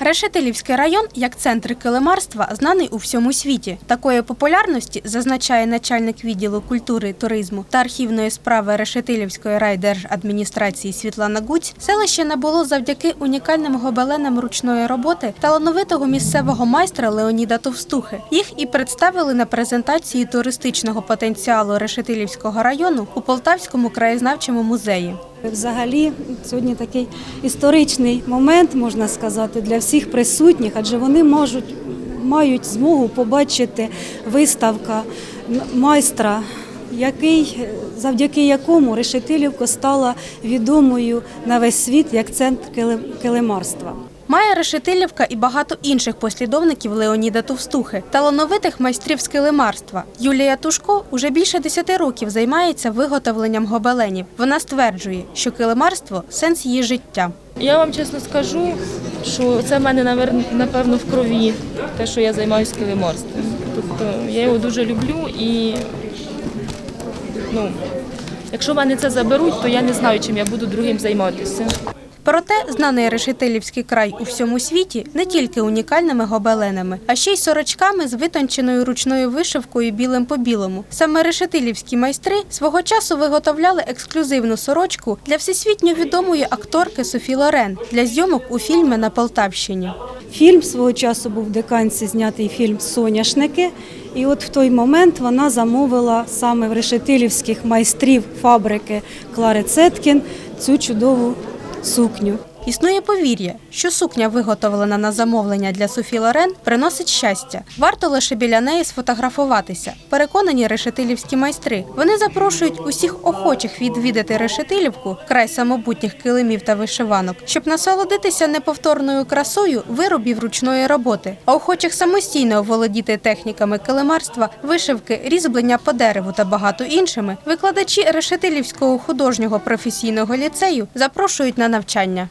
Решетилівський район як центр килимарства знаний у всьому світі. Такої популярності зазначає начальник відділу культури, туризму та архівної справи Решетилівської райдержадміністрації Світлана Гуць. Селище набуло завдяки унікальним гобеленам ручної роботи талановитого місцевого майстра Леоніда Товстухи. Їх і представили на презентації туристичного потенціалу Решетилівського району у Полтавському краєзнавчому музеї. Взагалі, сьогодні такий історичний момент, можна сказати, для всіх присутніх, адже вони можуть мають змогу побачити виставка майстра, який завдяки якому Решетилівка стала відомою на весь світ як центр килимарства. Має Решетилівка і багато інших послідовників Леоніда Товстухи, талановитих майстрів з килимарства. Юлія Тушко уже більше 10 років займається виготовленням гобеленів. Вона стверджує, що килимарство сенс її життя. Я вам чесно скажу, що це в мене напевно в крові, те, що я займаюся килиморством. Тобто я його дуже люблю і ну, якщо мене це заберуть, то я не знаю, чим я буду другим займатися. Проте знаний Решетилівський край у всьому світі не тільки унікальними гобеленами, а ще й сорочками з витонченою ручною вишивкою білим по білому. Саме решетилівські майстри свого часу виготовляли ексклюзивну сорочку для всесвітньо відомої акторки Софі Лорен для зйомок у фільмі на Полтавщині. Фільм свого часу був в Диканці знятий фільм Соняшники. І от в той момент вона замовила саме в решетилівських майстрів фабрики Клари Цеткін цю чудову сукню. Існує повір'я, що сукня, виготовлена на замовлення для Софі Лорен, приносить щастя. Варто лише біля неї сфотографуватися. Переконані решетилівські майстри. Вони запрошують усіх охочих відвідати решетилівку, край самобутніх килимів та вишиванок, щоб насолодитися неповторною красою виробів ручної роботи, а охочих самостійно оволодіти техніками килимарства, вишивки, різьблення по дереву та багато іншими. Викладачі решетилівського художнього професійного ліцею запрошують на навчання.